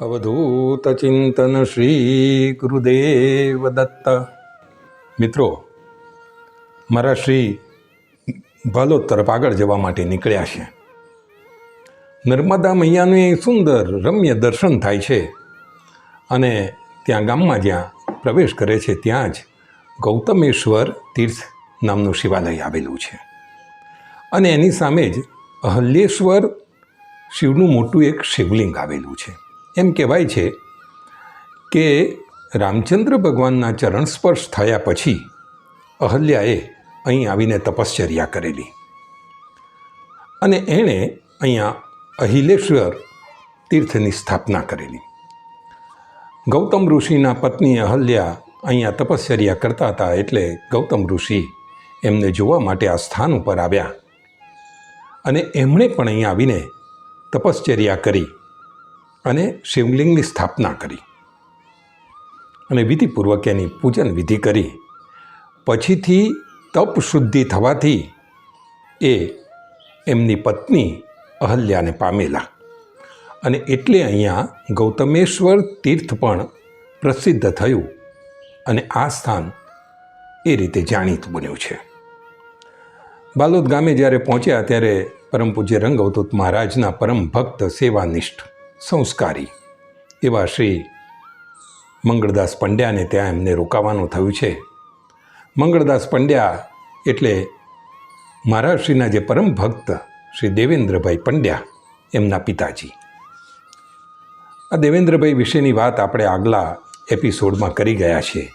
અવધૂત ચિંતન શ્રી ગુરુદેવ દત્ત મિત્રો મારા શ્રી ભાલોદ તરફ આગળ જવા માટે નીકળ્યા છે. નર્મદા મૈયાનું સુંદર રમ્ય દર્શન થાય છે અને ત્યાં ગામમાં જ્યાં પ્રવેશ કરે છે ત્યાં જ ગૌતમેશ્વર તીર્થ નામનું શિવાલય આવેલું છે. અને એની સામે જ અહલ્યેશ્વર શિવનું મોટું એક શિવલિંગ આવેલું છે. એમ કહેવાય છે કે રામચંદ્ર ભગવાનના ચરણ સ્પર્શ થયા પછી અહલ્યાએ અહીં આવીને તપશ્ચર્યા કરેલી. અને એણે અહીંયા અહિલેશ્વર તીર્થની સ્થાપના કરેલી. ગૌતમ ઋષિના પત્ની અહલ્યા અહીંયા તપશ્ચર્યા કરતા હતા એટલે ગૌતમ ઋષિ એમને જોવા માટે આ સ્થાન ઉપર આવ્યા. અને એમણે પણ અહીં આવીને તપશ્ચર્યા કરી. અને શિવલિંગની સ્થાપના કરી. અને વિધિપૂર્વક એની પૂજન વિધિ કરી. પછીથી તપ શુદ્ધિ થવાથી એ એમની પત્ની અહલ્યાને પામેલા. અને એટલે અહીંયા ગૌતમેશ્વર તીર્થ પણ પ્રસિદ્ધ થયું અને આ સ્થાન એ રીતે જાણીતું બન્યું છે. બાલોદ ગામે જ્યારે પહોંચ્યા ત્યારે પરમ પૂજ્ય રંગ અવધૂત મહારાજના પરમ ભક્ત સેવાનિષ્ઠ સંસ્કારી. એવા શ્રી મંગળદાસ પંડ્યાને ત્યાં એમને રોકાવાનું થયું છે. મંગળદાસ પંડ્યા એટલે મહારાષ્ટ્રીના જે પરમ ભક્ત શ્રી દેવેન્દ્રભાઈ પંડ્યા, એમના પિતાજી. આ દેવેન્દ્રભાઈ વિશેની વાત આપણે આગલા એપિસોડમાં કરી ગયા છે.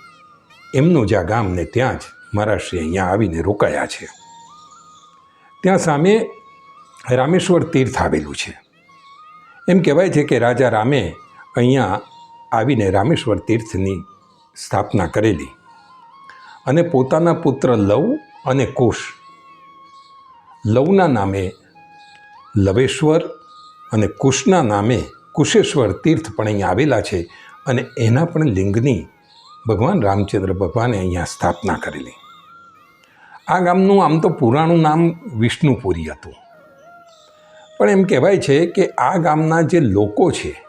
એમનું જ્યાં ગામ ને ત્યાં જ મહારાષ્ટ્રી અહીંયા આવીને રોકાયા છે. ત્યાં સામે રામેશ્વર તીર્થ આવેલું છે. એમ કહેવાય છે કે રાજા રામે અહીંયા આવીને રામેશ્વર તીર્થની સ્થાપના કરેલી અને પોતાના પુત્ર લવ અને કુશ. લવના નામે લવેશ્વર અને કુશના નામે કુશેશ્વર તીર્થ પણ અહીંયા આવેલા છે અને એના પણ લિંગની ભગવાન રામચંદ્ર ભગવાને અહીંયા સ્થાપના કરેલી. આ ગામનું આમ તો પુરાણું નામ વિષ્ણુપુરી હતું. પણ એમ કહેવાય છે કે આ ગામના જે લોકો છે,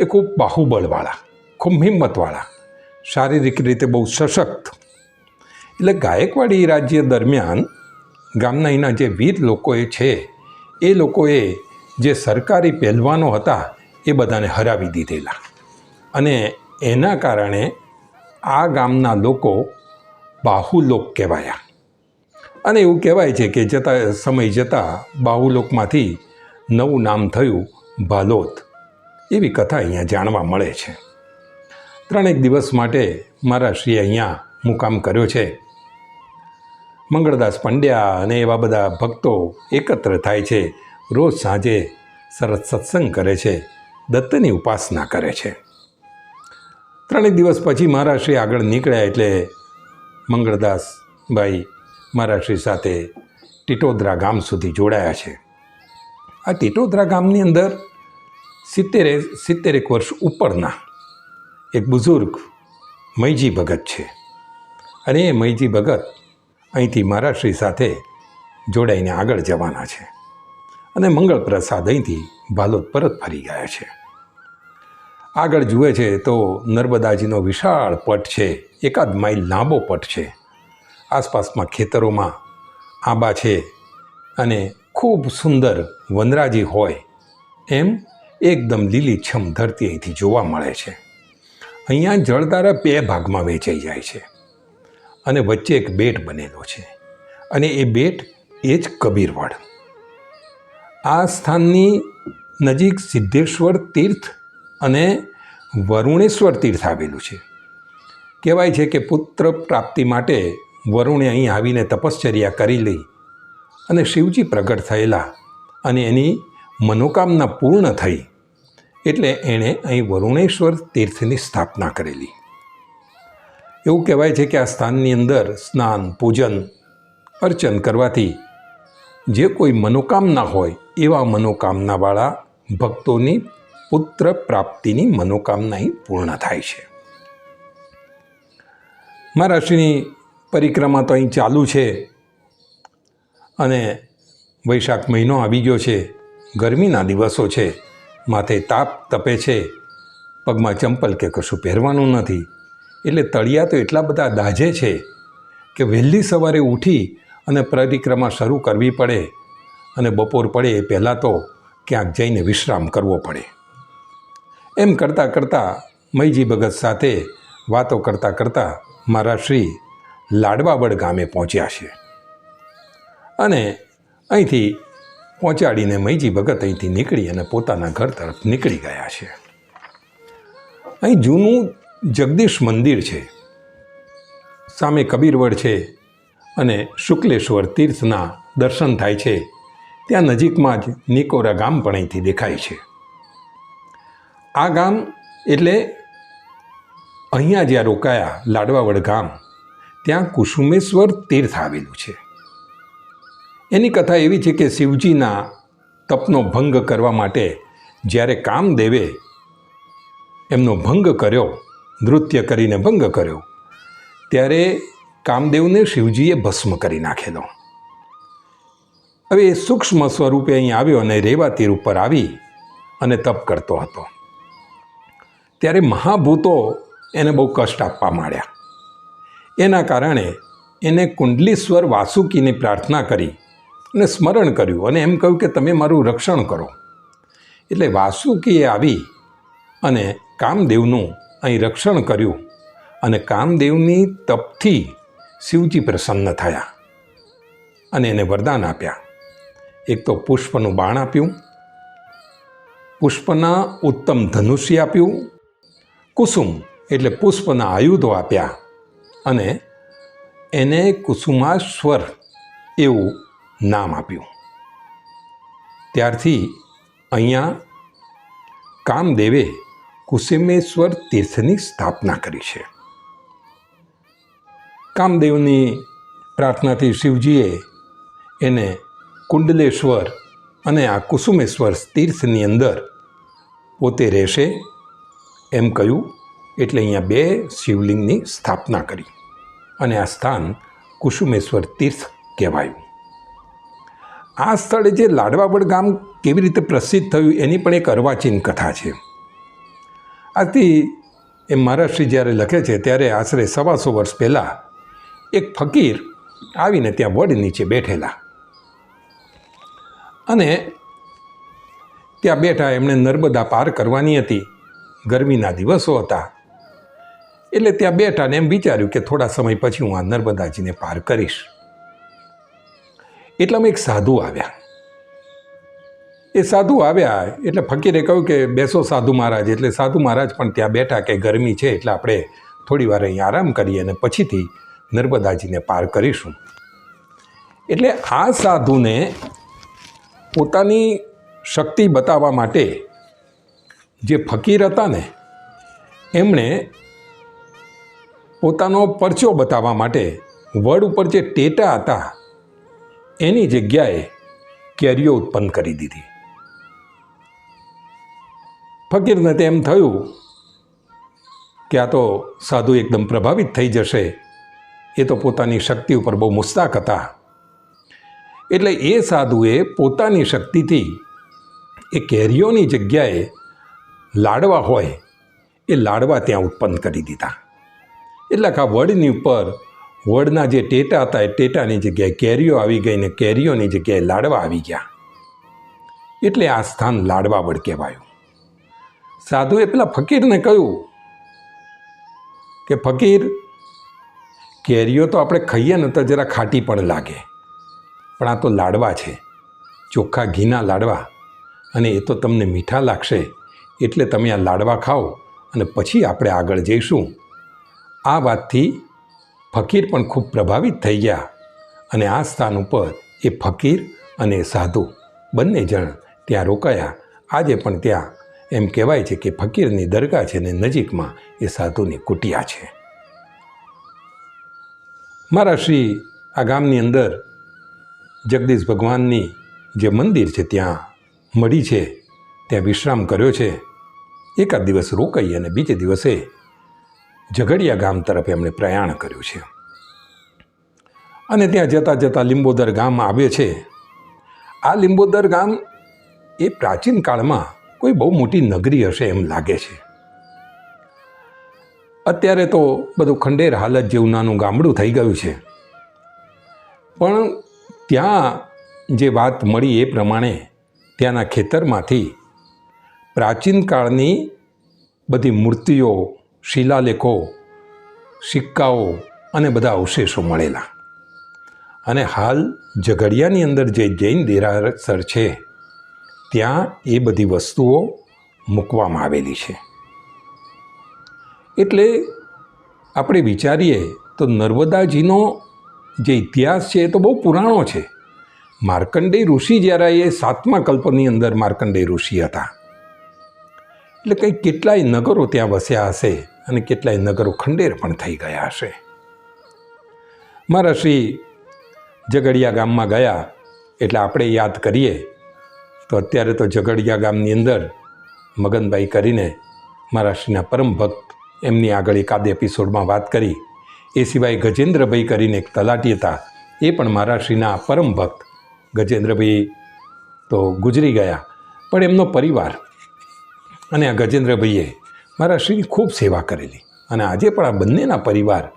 એ ખૂબ બાહુબળવાળા, ખૂબ હિંમતવાળા, શારીરિક રીતે બહુ સશક્ત. એટલે ગાયકવાડી રાજ્ય દરમિયાન ગામના એના જે વીર લોકોએ છે, એ લોકોએ જે સરકારી પહેલવાનો હતા, એ બધાને હરાવી દીધેલા. અને એના કારણે આ ગામના લોકો બાહુલોક કહેવાયા. અને એવું કહેવાય છે કે જતા સમય જતાં બાહુલોકમાંથી નવું નામ થયું ભાલોત. એવી કથા અહીંયા જાણવા મળે છે. ત્રણેક દિવસ માટે મારા શ્રી અહીંયા મુકામ કર્યો છે. મંગળદાસ પંડ્યા અને એવા બધા ભક્તો એકત્ર થાય છે. રોજ સાંજે સરસ સત્સંગ કરે છે. દત્તની ઉપાસના કરે છે. ત્રણેક દિવસ પછી મારા શ્રી આગળ નીકળ્યા એટલે મંગળદાસ ભાઈ મારા શ્રી સાથે ટીટોદરા ગામ સુધી જોડાયા છે. આ ટીટોદરા ગામની અંદર સિત્તેરે, સિત્તેરેક વર્ષ ઉપરના એક બુઝુર્ગ મૈજી ભગત છે. અને એ મૈજી ભગત અહીંથી મારા શ્રી સાથે જોડાઈને આગળ જવાના છે અને મંગળ પ્રસાદ અહીંથી ભાલોદ પરત ફરી ગયા છે. આગળ જુએ છે તો નર્મદાજીનો વિશાળ પટ છે, એકાદ માઇલ લાંબો પટ છે. આસપાસમાં ખેતરોમાં આંબા છે અને ખૂબ સુંદર વનરાજી હોય એમ એકદમ લીલીછમ ધરતી અહીંથી જોવા મળે છે. અહીંયા જળધારા બે ભાગમાં વહેંચાઈ જાય છે અને વચ્ચે એક બેટ બનેલો છે અને એ બેટ એ જ કબીરવડ. આ સ્થાનની નજીક સિદ્ધેશ્વર તીર્થ અને વરુણેશ્વર તીર્થ આવેલું છે. કહેવાય છે કે પુત્ર પ્રાપ્તિ માટે વરુણે અહીં આવીને તપશ્ચર્યા કરી લઈ અને શિવજી પ્રગટ થયેલા અને એની મનોકામના પૂર્ણ થઈ એટલે એણે અહીં વરુણેશ્વર તીર્થની સ્થાપના કરેલી. એવું કહેવાય છે કે આ સ્થાનની અંદર સ્નાન, પૂજન, અર્ચન કરવાથી જે કોઈ મનોકામના હોય એવા મનોકામનાવાળા ભક્તોની પુત્ર પ્રાપ્તિની મનોકામના પૂર્ણ થાય છે. મહારાષ્ટ્રની પરિક્રમા તો અહીં ચાલુ છે. અને વૈશાખ મહિનો આવી ગયો છે. ગરમીના દિવસો છે. માથે તાપ તપે છે. પગમાં ચંપલ કે કશું પહેરવાનું નથી. એટલે તળિયા તો એટલા બધા દાઝે છે કે વહેલી સવારે ઉઠી અને પરિક્રમા શરૂ કરવી પડે. અને બપોર પડે એ પહેલાં તો ક્યાંક જઈને વિશ્રામ કરવો પડે. એમ કરતાં કરતાં મૈજી ભગત સાથે વાતો કરતાં કરતાં મારા શ્રી લાડવાબડ ગામે પહોંચ્યા છે અને અહીંથી પહોંચાડીને મૈજી ભગત અહીંથી નીકળી અને પોતાના ઘર તરફ નીકળી ગયા છે. અહીં જૂનું જગદીશ મંદિર છે. સામે કબીરવડ છે અને શુક્લેશ્વર તીર્થના દર્શન થાય છે. ત્યાં નજીકમાં જ નિકોરા ગામ પણ અહીંથી દેખાય છે. આ ગામ એટલે અહીંયા જ્યાં રોકાયા લાડવાવડ ગામ ત્યાં કુસુમેશ્વર તીર્થ આવેલું છે. એની કથા એવી છે કે શિવજીના તપનો ભંગ કરવા માટે જ્યારે કામદેવે એમનો ભંગ કર્યો, નૃત્ય કરીને ભંગ કર્યો, ત્યારે કામદેવને શિવજીએ ભસ્મ કરી નાખેલો. હવે એ સૂક્ષ્મ સ્વરૂપે અહીં આવ્યો અને રેવા તીર ઉપર આવી અને તપ કરતો હતો. ત્યારે મહાભૂતો એને બહુ કષ્ટ આપવા માંડ્યા. એના કારણે એને કુંડલીશ્વર વાસુકીની પ્રાર્થના કરી અને સ્મરણ કર્યું અને એમ કહ્યું કે તમે મારું રક્ષણ કરો. એટલે વાસુકીએ આવી અને કામદેવનું અહીં રક્ષણ કર્યું અને કામદેવની તપથી શિવજી પ્રસન્ન થયા અને એને વરદાન આપ્યા. એક તો પુષ્પનું બાણ આપ્યું, પુષ્પના ઉત્તમ ધનુષ્ય આપ્યું, કુસુમ એટલે પુષ્પના આયુધો આપ્યા અને એને કુસુમાશ્વર એવું નામ આપ્યું. ત્યારથી અહીંયા કામદેવે કુસુમેશ્વર તીર્થની સ્થાપના કરી છે. કામદેવની પ્રાર્થનાથી શિવજીએ એને કુંડલેશ્વર અને આ કુસુમેશ્વર તીર્થની અંદર પોતે રહેશે એમ કહ્યું. એટલે અહીંયા બે શિવલિંગની સ્થાપના કરી અને આ સ્થાન કુસુમેશ્વર તીર્થ કહેવાયું. આ સ્થળે જે લાડવાબડ ગામ કેવી રીતે પ્રસિદ્ધ થયું એની પણ એક અર્વાચીન કથા છે. આથી એ મહારાષ્ટ્રી જ્યારે લખે છે ત્યારે આશરે સવાસો વર્ષ પહેલાં એક ફકીર આવીને ત્યાં વડ નીચે બેઠેલા. અને ત્યાં બેઠા એમણે નર્મદા પાર કરવાની હતી. ગરમીના દિવસો હતા. એટલે ત્યાં બેઠા ને એમ વિચાર્યું કે થોડા સમય પછી હું આ નર્મદાજીને પાર કરીશ. એટલામાં એક સાધુ આવ્યા. એ સાધુ આવ્યા એટલે ફકીરે કહ્યું કે બેસો સાધુ મહારાજ, એટલે સાધુ મહારાજ પણ ત્યાં બેઠા કે ગરમી છે એટલે આપણે થોડી વાર અહીં આરામ કરીએ અને પછીથી નર્મદાજીને પાર કરીશું. એટલે આ સાધુને પોતાની શક્તિ બતાવવા માટે જે ફકીર હતા ને, એમણે પોતાનો પરચો બતાવવા માટે વડ ઉપર જે ટેટા હતા, એની જગ્યાએ કેરીઓ ઉત્પન્ન કરી દીધી. ફકીરને તેમ થયું કે આ તો સાધુ એકદમ પ્રભાવિત થઈ જશે, એ તો પોતાની શક્તિ ઉપર બહુ મુસ્તાક હતા. એટલે એ સાધુએ પોતાની શક્તિથી એ કેરીઓની જગ્યાએ લાડવા હોય, એ લાડવા ત્યાં ઉત્પન્ન કરી દીધા. એટલે કે આ વડની ઉપર વડના જે ટેટા હતા એ ટેટાની જગ્યાએ કેરીઓ આવી ગઈ ને કેરીઓની જગ્યાએ લાડવા આવી ગયા. એટલે આ સ્થાન લાડવા વડ કહેવાયું. સાધુએ પેલા ફકીરને કહ્યું કે, ફકીર, કેરીઓ તો આપણે ખાઈએ ને તો જરા ખાટી પણ લાગે, પણ આ તો લાડવા છે, ચોખ્ખા ઘીના લાડવા, અને એ તો તમને મીઠા લાગશે, એટલે તમે આ લાડવા ખાઓ અને પછી આપણે આગળ જઈશું. આ વાતથી ફકીર પણ ખૂબ પ્રભાવિત થઈ ગયા અને આ સ્થાન ઉપર એ ફકીર અને સાધુ બંને જણ ત્યાં રોકાયા. આજે પણ ત્યાં એમ કહેવાય છે કે ફકીરની દરગાહ છે ને નજીકમાં એ સાધુની કુટિયા છે. મારા શ્રી આ ગામની અંદર જગદીશ ભગવાનની જે મંદિર છે ત્યાં મળી છે, ત્યાં વિશ્રામ કર્યો છે. એકાદ દિવસ રોકાઈ અને બીજે દિવસે ઝઘડિયા ગામ તરફ એમણે પ્રયાણ કર્યું છે. અને ત્યાં જતાં જતાં લીંબોદર ગામ આવે છે. આ લીંબોદર ગામ એ પ્રાચીન કાળમાં કોઈ બહુ મોટી નગરી હશે એમ લાગે છે. અત્યારે તો બધું ખંડેર હાલત જેવું નાનું ગામડું થઈ ગયું છે. પણ ત્યાં જે વાત મળી એ પ્રમાણે ત્યાંના ખેતરમાંથી પ્રાચીન કાળની બધી મૂર્તિઓ શિલાલેખો, સિક્કાઓ અને બધા અવશેષો મળેલા. અને હાલ ઝઘડિયાની અંદર જે જૈન દેરાસર છે, ત્યાં એ બધી વસ્તુઓ મૂકવામાં આવેલી છે. એટલે આપણે વિચારીએ તો નર્મદાજીનો જે ઇતિહાસ છે એ તો બહુ પુરાણો છે. માર્કંડેય ઋષિ જ્યારે એ સાતમા કલ્પની અંદર માર્કંડેય ઋષિ હતા. એટલે કંઈ કેટલાય નગરો ત્યાં વસ્યા હશે અને કેટલાય નગરો ખંડેર પણ થઈ ગયા હશે. મારા શ્રી ઝઘડિયા ગામમાં ગયા એટલે આપણે યાદ કરીએ, તો અત્યારે તો ઝઘડિયા ગામની અંદર મગનભાઈ કરીને મારા શ્રીના પરમ ભક્ત એમની આગળ એકાદ એપિસોડમાં વાત કરી. એ સિવાય ગજેન્દ્રભાઈ કરીને એક તલાટી હતા, એ પણ મારા શ્રીના પરમ ભક્ત. ગજેન્દ્રભાઈ તો ગુજરી ગયા, પણ એમનો પરિવાર અને આ ગજેન્દ્રભાઈએ મારા શ્રીની ખૂબ સેવા કરેલી. અને આજે પણ આ બંનેના પરિવાર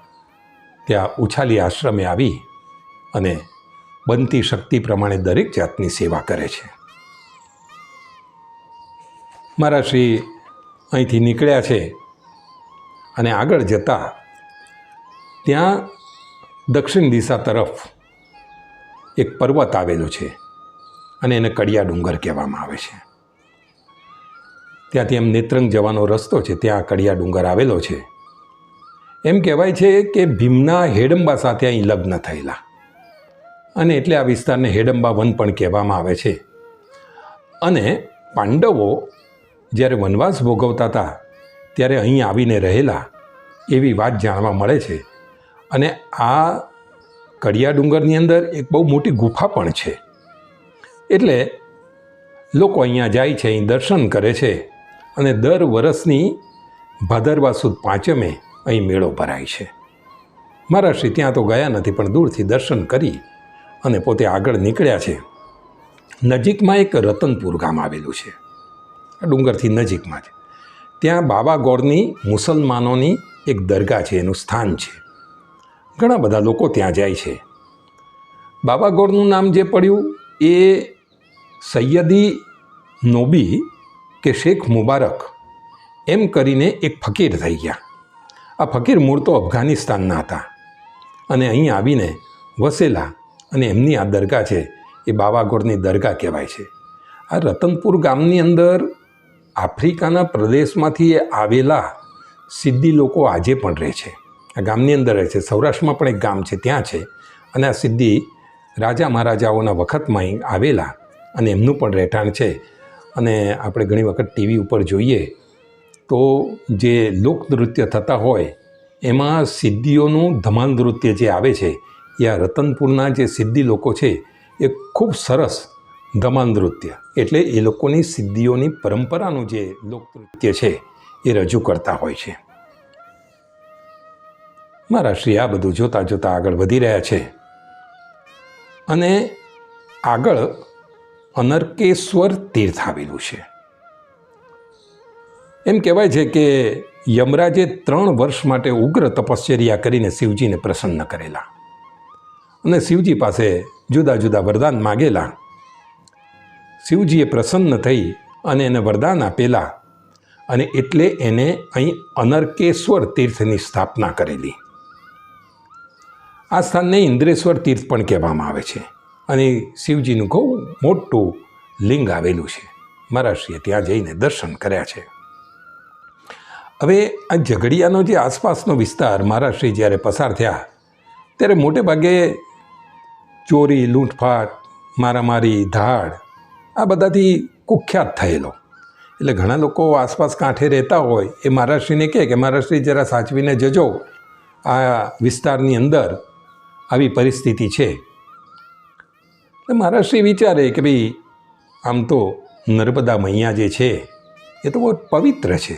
ત્યાં ઉછાલી આશ્રમે આવી અને બનતી શક્તિ પ્રમાણે દરેક જાતની સેવા કરે છે. મારા શ્રી અહીંથી નીકળ્યા છે અને આગળ જતા ત્યાં દક્ષિણ દિશા તરફ એક પર્વત આવેલો છે અને એને કડિયા ડુંગર કહેવામાં આવે છે. ત્યાંથી એમ નેત્રંગ જવાનો રસ્તો છે, ત્યાં કડિયા ડુંગર આવેલો છે. એમ કહેવાય છે કે ભીમના હેડંબા સાથે અહીં લગ્ન થયેલા. અને એટલે આ વિસ્તારને હેડંબા વન પણ કહેવામાં આવે છે. અને પાંડવો જ્યારે વનવાસ ભોગવતા હતા, ત્યારે અહીં આવીને રહેલા એવી વાત જાણવા મળે છે. અને આ કડિયા ડુંગરની અંદર એક બહુ મોટી ગુફા પણ છે. એટલે લોકો અહીંયા જાય છે, અહીં દર્શન કરે છે. અને દર વર્ષની ભાદરવા સુદ પાંચમે અહીં મેળો ભરાય છે. મારા શ્રી ત્યાં તો ગયા નથી, પણ દૂરથી દર્શન કરી અને પોતે આગળ નીકળ્યા છે. નજીકમાં એક રતનપુર ગામ આવેલું છે. આ ડુંગરથી નજીકમાં જ. ત્યાં બાબા ગોરની મુસલમાનોની એક દરગાહ છે, એનું સ્થાન છે. ઘણા બધા લોકો ત્યાં જાય છે. બાબા ગોરનું નામ જે પડ્યું એ સૈયદી નોબી કે શેખ મુબારક એમ કરીને એક ફકીર થઈ ગયા. આ ફકીર મૂળ તો અફઘાનિસ્તાનના હતા અને અહીં આવીને વસેલા અને એમની આ દરગાહ છે એ બાવાગોરની દરગાહ કહેવાય છે. આ રતનપુર ગામની અંદર આફ્રિકાના પ્રદેશમાંથી આવેલા સિદ્ધિ લોકો આજે પણ રહે છે. આ ગામની અંદર રહે છે. સૌરાષ્ટ્રમાં પણ એક ગામ છે, ત્યાં છે અને આ સિદ્ધિ રાજા મહારાજાઓના વખતમાં આવેલા અને એમનું પણ રહેઠાણ છે. અને આપણે ઘણી વખત ટીવી ઉપર જોઈએ તો જે લોકનૃત્ય થતા હોય, એમાં સિદ્ધિઓનું ધમાલ નૃત્ય જે આવે છે, એ આ રતનપુરના જે સિદ્ધિ લોકો છે, એ ખૂબ સરસ ધમાલ નૃત્ય. એટલે એ લોકોની સિદ્ધિઓની પરંપરાનું જે લોકનૃત્ય છે, એ રજૂ કરતા હોય છે. મારા શ્રી આ બધું જોતાં જોતાં આગળ વધી રહ્યા છે. અને આગળ અનર્કેશ્વર તીર્થ આવેલું છે. એમ કહેવાય છે કે યમરાજે ત્રણ વર્ષ માટે ઉગ્ર તપશ્ચર્યા કરીને શિવજીને પ્રસન્ન કરેલા. અને શિવજી પાસે જુદા જુદા વરદાન માગેલા. શિવજીએ પ્રસન્ન થઈ અને એને વરદાન આપેલા અને એટલે એને અહીં અનર્કેશ્વર તીર્થની સ્થાપના કરેલી. આ સ્થાનને ઇન્દ્રેશ્વર તીર્થ પણ કહેવામાં આવે છે. અને શિવજીનું બહુ મોટું લિંગ આવેલું છે. મહારાષ્ટ્રીએ ત્યાં જઈને દર્શન કર્યા છે. હવે આ ઝઘડિયાનો જે આસપાસનો વિસ્તાર મહારાષ્ટ્રી જ્યારે પસાર થયા, ત્યારે મોટે ભાગે ચોરી, લૂંટફાટ, મારામારી, ધાડ, આ બધાથી કુખ્યાત થયેલો. એટલે ઘણા લોકો આસપાસ કાંઠે રહેતા હોય એ મહારાષ્ટ્રીને કહે કે મહારાષ્ટ્રી જરા સાચવીને જજો. આ વિસ્તારની અંદર આવી પરિસ્થિતિ છે. એટલે મહારાષ્ટ્રી વિચારે કે ભાઈ, આમ તો નર્મદા મૈયા જે છે, એ તો બહુ પવિત્ર છે.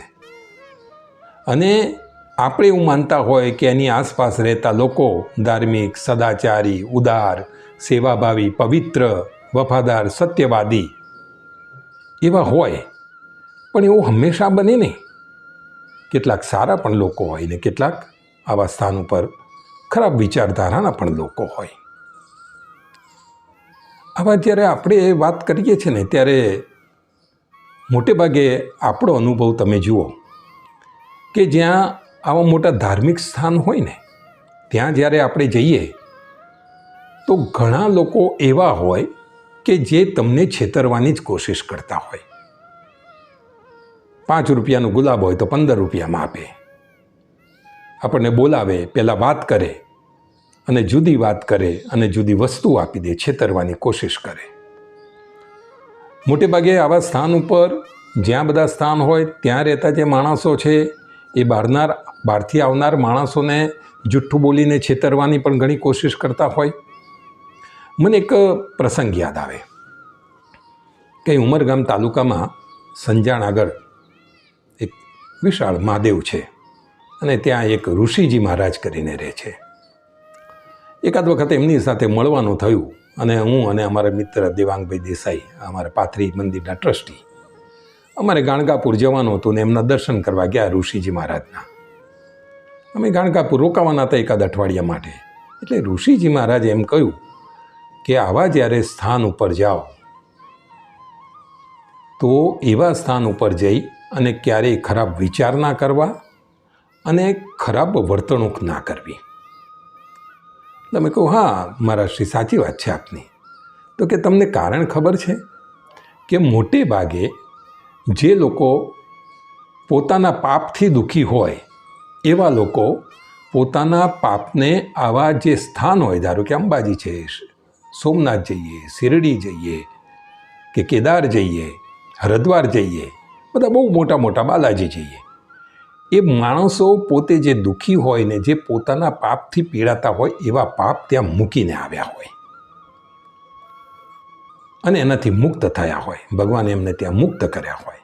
અને આપણે એવું માનતા હોય કે એની આસપાસ રહેતા લોકો ધાર્મિક, સદાચારી, ઉદાર, સેવાભાવી, પવિત્ર, વફાદાર, સત્યવાદી એવા હોય, પણ એવું હંમેશા બને નહીં. કેટલાક સારા પણ લોકો હોય ને કેટલાક આવા સ્થાન ઉપર ખરાબ વિચારધારાના પણ લોકો હોય. આવા જ્યારે આપણે વાત કરીએ છીએ ને, ત્યારે મોટે ભાગે આપણો અનુભવ તમે જુઓ કે જ્યાં આવા મોટા ધાર્મિક સ્થાન હોય ને, ત્યાં જ્યારે આપણે જઈએ, તો ઘણા લોકો એવા હોય કે જે તમને છેતરવાની જ કોશિશ કરતા હોય. પાંચ રૂપિયાનું ગુલાબ હોય તો પંદર રૂપિયામાં આપે. આપણને બોલાવે, પહેલાં વાત કરે અને જુદી વાત કરે અને જુદી વસ્તુ આપી દે, છેતરવાની કોશિશ કરે. મોટે ભાગે આવા સ્થાન ઉપર જ્યાં બધા સ્થાન હોય, ત્યાં રહેતા જે માણસો છે, એ બહારનાર બહારથી આવનાર માણસોને જુઠ્ઠું બોલીને છેતરવાની પણ ઘણી કોશિશ કરતા હોય. મને એક પ્રસંગ યાદ આવે. કે ઉમરગામ તાલુકામાં સંજાણ આગળ એક વિશાળ મહાદેવ છે અને ત્યાં એક ઋષિજી મહારાજ કરીને રહે છે. એકાદ વખત એમની સાથે મળવાનું થયું અને હું અને અમારા મિત્ર દેવાંગભાઈ દેસાઈ, અમારા પાથરી મંદિરના ટ્રસ્ટી, અમારે ગાણગાપુર જવાનું હતું ને એમના દર્શન કરવા ગયા ઋષિજી મહારાજના. અમે ગાણગાપુર રોકાવાના હતા એકાદ અઠવાડિયા માટે. એટલે ઋષિજી મહારાજે એમ કહ્યું કે આવા જ્યારે સ્થાન ઉપર જાઓ, તો એવા સ્થાન ઉપર જઈ અને ક્યારેય ખરાબ વિચાર ના કરવા અને ખરાબ વર્તણૂક ના કરવી. તમે કહો, હા, મારા શ્રી, સાચી વાત છે આપની. તો કે, તમને કારણ ખબર છે કે મોટે ભાગે જે લોકો પોતાના પાપથી દુઃખી હોય, એવા લોકો પોતાના પાપને આવા જે સ્થાન હોય, ધારો કે અંબાજી છે સોમનાથ જઈએ, શિરડી જઈએ, કે કેદાર જઈએ, હરદ્વાર જઈએ, બધા બહુ મોટા મોટા બાલાજી જઈએ એ માણસો પોતે જે દુઃખી હોય ને જે પોતાના પાપથી પીડાતા હોય એવા પાપ ત્યાં મૂકીને આવ્યા હોય. અને એનાથી મુક્ત થયા હોય. ભગવાને એમને ત્યાં મુક્ત કર્યા હોય.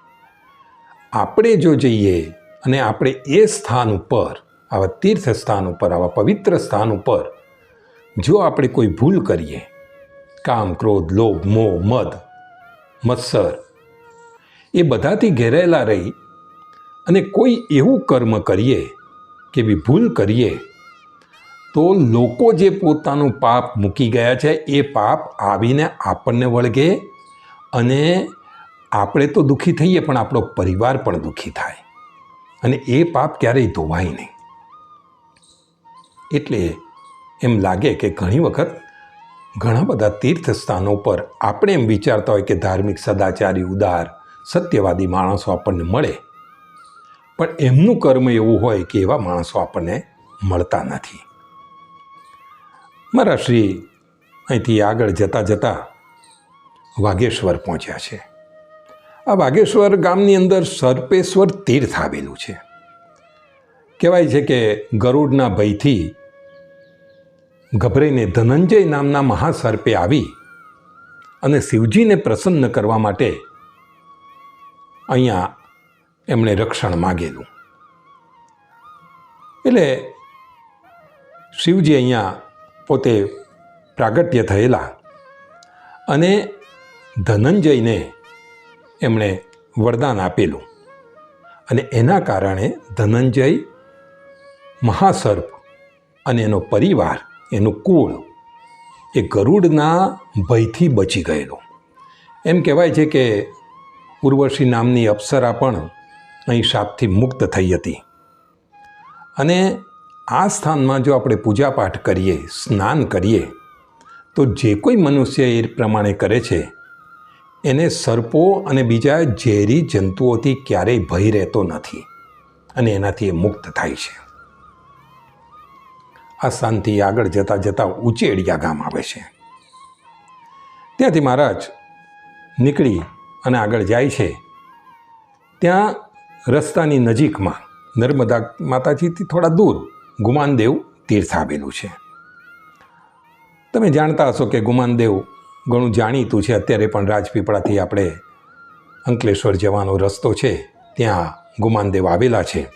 આપણે જો જઈએ અને આપણે એ સ્થાન ઉપર, આવા તીર્થ સ્થાન ઉપર, આવા પવિત્ર સ્થાન ઉપર જો આપણે કોઈ ભૂલ કરીએ, કામ, ક્રોધ, લોભ, મોહ, મદ, મત્સર, એ બધાથી ઘેરાયેલા રહી અને કોઈ એવું કર્મ કરીએ કે બી ભૂલ કરીએ, તો લોકો જે પોતાનું પાપ મૂકી ગયા છે, એ પાપ આવીને આપણને વળગે અને આપણે તો દુઃખી થઈએ, પણ આપણો પરિવાર પણ દુઃખી થાય. અને એ પાપ ક્યારેય ધોવાય નહીં. એટલે એમ લાગે કે ઘણી વખત ઘણા બધા તીર્થ સ્થાનો પર આપણે એમ વિચારતા હોય કે ધાર્મિક સદાચારી, ઉદાર, સત્યવાદી માણસો આપણને મળે પણ એમનું કર્મ એવું હોય કે એવા માણસો આપણને મળતા નથી. મારા શ્રી અહીંથી આગળ જતાં જતાં વાઘેશ્વર પહોંચ્યા છે. આ વાઘેશ્વર ગામની અંદર સર્પેશ્વર તીર્થ આવેલું છે. કહેવાય છે કે ગરુડના ભયથી ગભરાઈને ધનંજય નામના મહાસર્પે આવી અને શિવજીને પ્રસન્ન કરવા માટે અહીંયા એમણે રક્ષણ માગેલું. એટલે શિવજી અહીંયા પોતે પ્રાગટ્ય થયેલા અને ધનંજયને એમણે વરદાન આપેલું. અને એના કારણે ધનંજય મહાસર્પ અને એનો પરિવાર, એનું કુળ, એ ગરુડના ભયથી બચી ગયેલો. એમ કહેવાય છે કે ઉર્વશી નામની અપ્સરા પણ શાપથી મુક્ત થઈ હતી. અને આ સ્થાનમાં જો આપણે પૂજાપાઠ કરીએ, સ્નાન કરીએ, તો જે કોઈ મનુષ્ય એ પ્રમાણે કરે છે, એને સર્પો અને બીજા ઝેરી જંતુઓથી ક્યારેય ભય રહેતો નથી અને એનાથી એ મુક્ત થાય છે. આ સ્થાનથી આગળ જતાં જતાં ઉચેડિયા ગામ આવે છે. ત્યાંથી મહારાજ નીકળી અને આગળ જાય છે. ત્યાં રસ્તાની નજીકમાં નર્મદા માતાજીથી થોડા દૂર ગુમાનદેવ તીર્થ આવેલું છે. તમે જાણતા હશો કે ગુમાનદેવ ઘણું જાણીતું છે. અત્યારે પણ રાજપીપળાથી આપણે અંકલેશ્વર જવાનો રસ્તો છે. ત્યાં ગુમાનદેવ આવેલા છે.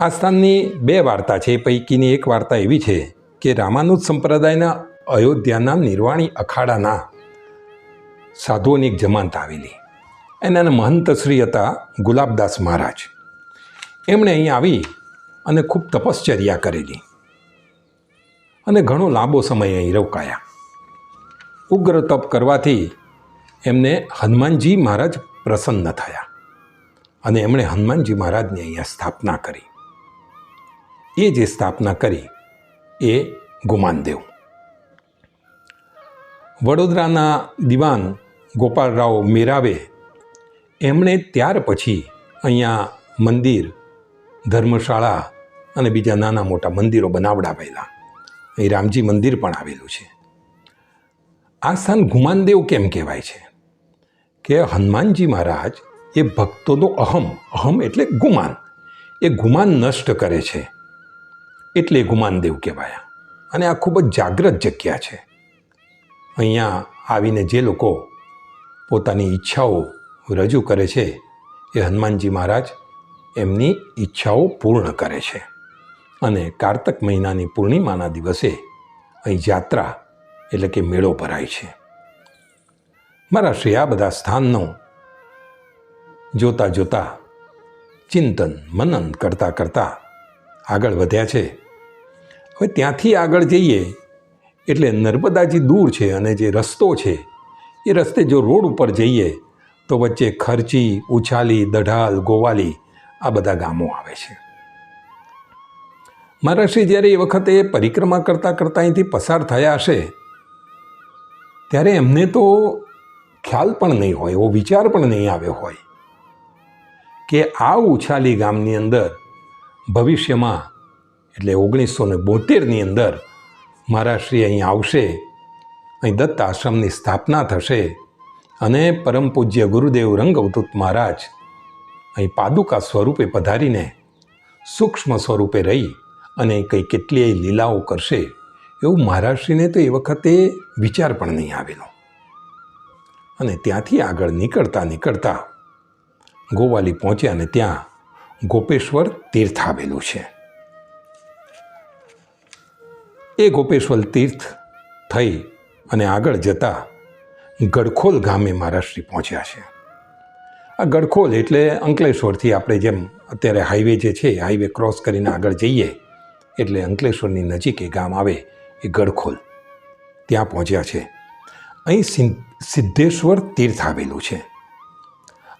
આ સ્થાનની બે વાર્તા છે. એ પૈકીની એક વાર્તા એવી છે કે રામાનુજ સંપ્રદાયના અયોધ્યાના નિર્વાણી અખાડાના સાધુઓની એક જમાનત આવેલી. એના મહંત શ્રી હતા ગુલાબદાસ મહારાજ. એમણે અહીં આવી અને ખૂબ તપશ્ચર્યા કરેલી. અને ઘણો લાંબો સમય અહીં રોકાયા. ઉગ્ર તપ કરવાથી એમને હનુમાનજી મહારાજ પ્રસન્ન થયા અને એમણે હનુમાનજી મહારાજની અહીંયા સ્થાપના કરી. એ જે સ્થાપના કરી એ ગુમાનદેવ. વડોદરાના દિવાન ગોપાલરાવ મેરાવે એમણે ત્યાર પછી અહીંયા મંદિર, ધર્મશાળા અને બીજા નાના મોટા મંદિરો બનાવડાવેલા. અહીં રામજી મંદિર પણ આવેલું છે. આ સ્થાન ગુમાનદેવ કેમ કહેવાય છે? કે હનુમાનજી મહારાજ એ ભક્તોનો અહમ અહમ એટલે ગુમાન. એ ગુમાન નષ્ટ કરે છે. એટલે ગુમાનદેવ કહેવાયા. અને આ ખૂબ જ જાગ્રત જગ્યા છે. અહીંયા આવીને જે લોકો પોતાની ઈચ્છાઓ રજૂ કરે છે એ હનુમાનજી મહારાજ એમની ઈચ્છાઓ પૂર્ણ કરે છે. અને કારતક મહિનાની પૂર્ણિમાના દિવસે અહીં જાત્રા એટલે કે મેળો ભરાય છે. મારા શ્રી આ બધા સ્થાનનો જોતા જોતા ચિંતન મનન કરતાં કરતાં આગળ વધ્યા છે. હવે ત્યાંથી આગળ જઈએ એટલે નર્મદાજી દૂર છે અને જે રસ્તો છે એ રસ્તે જો રોડ ઉપર જઈએ તો વચ્ચે ખર્ચી, ઉછાલી, દઢાલ, ગોવાલી આ બધા ગામો આવે છે. મહારાષ્ટ્રી જ્યારે એ વખતે પરિક્રમા કરતાં કરતાં અહીંથી પસાર થયા હશે, ત્યારે એમને તો ખ્યાલ પણ નહીં હોય, એવો વિચાર પણ નહીં આવ્યો હોય કે આ ઉછાલી ગામની અંદર ભવિષ્યમાં, એટલે ઓગણીસો ને બોતેરની અંદર મહારાષ્ટ્રી અહીં આવશે, અહીં દત્ત આશ્રમની સ્થાપના થશે અને પરમ પૂજ્ય ગુરુદેવ રંગવદૂત મહારાજ અહીં પાદુકા સ્વરૂપે પધારીને સૂક્ષ્મ સ્વરૂપે રહી અને કંઈ કેટલીય લીલાઓ કરશે એવું મહારાષ્ટ્રીને તો એ વખતે વિચાર પણ નહીં આવેલો. અને ત્યાંથી આગળ નીકળતા નીકળતા ગોવાલી પહોંચ્યા અને ત્યાં ગોપેશ્વર તીર્થ આવેલું છે. એ ગોપેશ્વર તીર્થ થઈ અને આગળ જતા ગડખોલ ગામે મહારાષ્ટ્રી પહોંચ્યા છે. આ ગડખોલ એટલે અંકલેશ્વરથી આપણે જેમ અત્યારે હાઈવે જે છે હાઈવે ક્રોસ કરીને આગળ જઈએ, એટલે અંકલેશ્વરની નજીક એ ગામ આવે એ ગડખોલ. ત્યાં પહોંચ્યા છે. અહીં સિદ્ધેશ્વર તીર્થ આવેલું છે.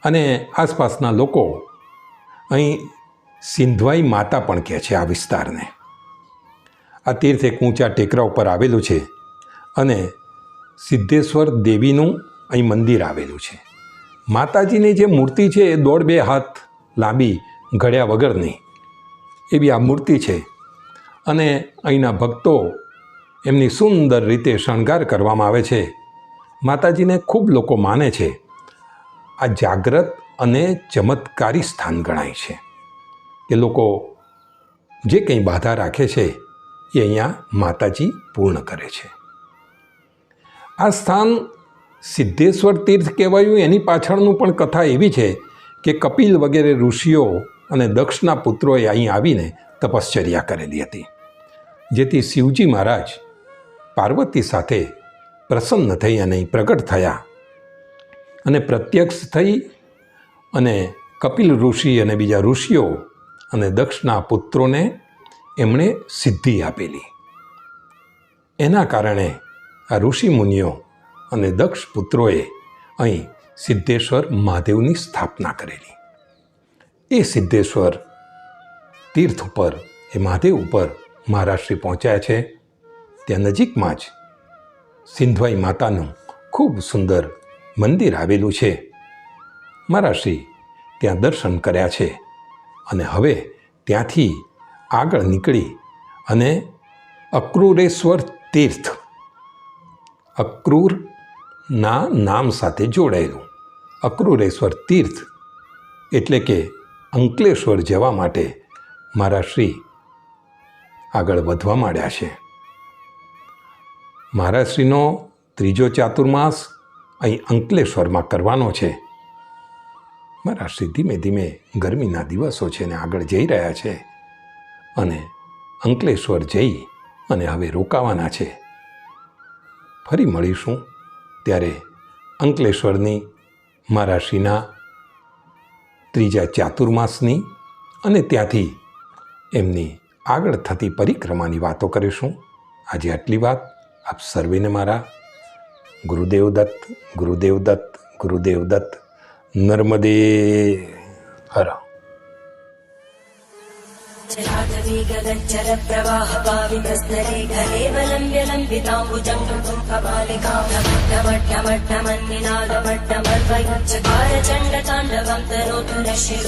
અને આસપાસના લોકો અહીં સિંધવાઈ માતા પણ કહે છે આ વિસ્તારને. આ તીર્થ એક ઊંચા ટેકરા ઉપર આવેલું છે અને સિદ્ધેશ્વર દેવીનું અહીં મંદિર આવેલું છે. માતાજીની જે મૂર્તિ છે એ દોઢ બે હાથ લાંબી, ઘડ્યા વગરની એવી આ મૂર્તિ છે અને અહીંના ભક્તો એમની સુંદર રીતે શણગાર કરવામાં આવે છે. માતાજીને ખૂબ લોકો માને છે. આ જાગ્રત અને ચમત્કારી સ્થાન ગણાય છે. એ લોકો જે કંઈ બાધા રાખે છે એ અહીંયા માતાજી પૂર્ણ કરે છે. આ સ્થાન સિદ્ધેશ્વર તીર્થ કહેવાયું. એની પાછળનું પણ કથા એવી છે કે કપિલ વગેરે ઋષિઓ અને દક્ષના પુત્રોએ અહીં આવીને તપશ્ચર્યા કરેલી હતી. જેથી શિવજી મહારાજ પાર્વતી સાથે પ્રસન્ન થઈ અને પ્રગટ થયા અને પ્રત્યક્ષ થઈ અને કપિલ ઋષિ અને બીજા ઋષિઓ અને દક્ષના પુત્રોને એમણે સિદ્ધિ આપેલી. એના કારણે આ ઋષિ મુનિઓ અને દક્ષ પુત્રોએ અહીં સિદ્ધેશ્વર મહાદેવની સ્થાપના કરેલી. એ સિદ્ધેશ્વર તીર્થ ઉપર, એ મહાદેવ ઉપર મહારાષ્ટ્રી પહોંચ્યા છે. ત્યાં નજીકમાં જ સિંધવાઈ માતાનું ખૂબ સુંદર મંદિર આવેલું છે. મહારાષ્ટ્રી ત્યાં દર્શન કર્યા છે અને હવે ત્યાંથી આગળ નીકળી અને અક્રૂરેશ્વર તીર્થ અક્રૂરના નામ સાથે જોડાયેલું. અક્રૂરેશ્વર તીર્થ એટલે કે અંકલેશ્વર જવા માટે મારા શ્રી આગળ વધવા માંડ્યા છે. મારા શ્રીનો ત્રીજો ચાતુર્માસ અહીં અંકલેશ્વરમાં કરવાનો છે. મારા શ્રી ધીમે ધીમે ગરમીના દિવસો છે ને આગળ જઈ રહ્યા છે અને અંકલેશ્વર જઈ અને હવે રોકાવાના છે. ફરી મળીશું ત્યારે અંકલેશ્વરની મા રાશિના ત્રીજા ચાતુર્માસની અને ત્યાંથી એમની આગળ થતી પરિક્રમાની વાતો કરીશું. આજે આટલી વાત. આપ સર્વેને મારા ગુરુદેવ દત્ત ગુરુદેવ દત્ત ગુરુદેવ દત્ત, નર્મદે. હર जलाटवी गगज्जल प्रवाह पावितस्तरे कलेवलम्ब्य लम्बिताम्बुजम् कुम्भबालिकां नमट्टमट्टमट्टमन्निनादमट्टमर्वयच्चकार चण्डताण्डवं तनोतु न शिव